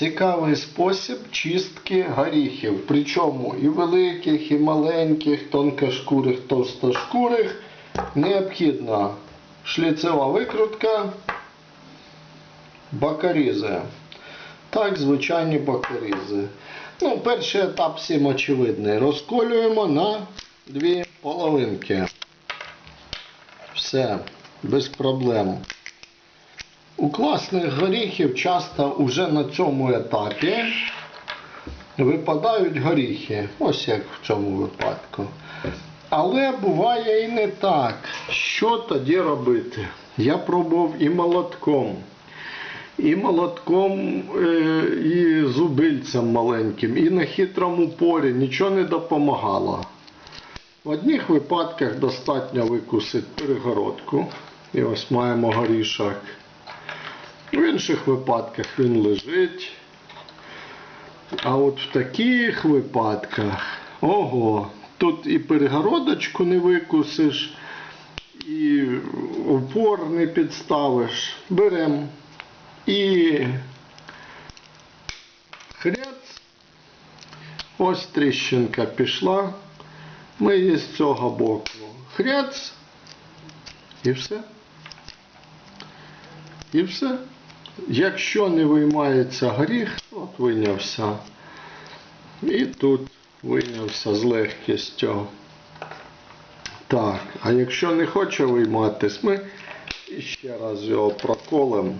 Цікавий спосіб чистки горіхів. Причому і великих, і маленьких, тонкошкурих, товстошкурих. Необхідна шліцева викрутка, бакарізи. Так, звичайні бакарізи. Ну, перший етап всім очевидний. Розколюємо на дві половинки. Все, без проблем. У класних горіхів часто вже на цьому етапі випадають горіхи. Ось як в цьому випадку. Але буває і не так. Що тоді робити? Я пробував і молотком, і молотком, е, і зубильцем маленьким, і на хитрому порі нічого не допомагало. В одних випадках достатньо викусити перегородку. І ось маємо горішок. В інших випадках він лежить. А от в таких випадках, ого, тут і перегородочку не викусиш, і опор не підставиш. Беремо і хряц. Ось тріщинка пішла. Ми її з цього боку. Хряц. І все. І все. Якщо не виймається горіх, от вийнявся. І тут вийнявся з легкістю. Так, а якщо не хоче вийматись, ми ще раз його проколемо.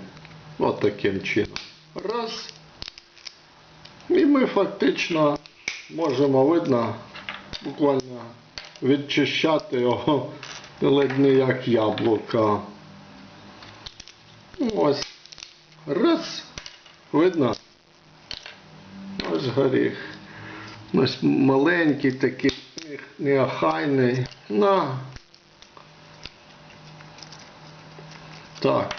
От таким чином. Раз. І ми фактично можемо видно буквально відчищати його ледь не як яблука. Ось. Раз. Видно? Ось горіх. Ось маленький такий, неохайний. На. Так.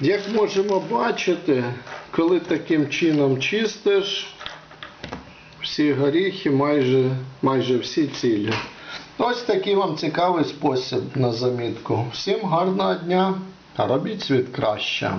Як можемо бачити, коли таким чином чистиш, всі горіхи майже, майже всі цілі. Ось такий вам цікавий спосіб на замітку. Всім гарного дня, а робіть світ краще.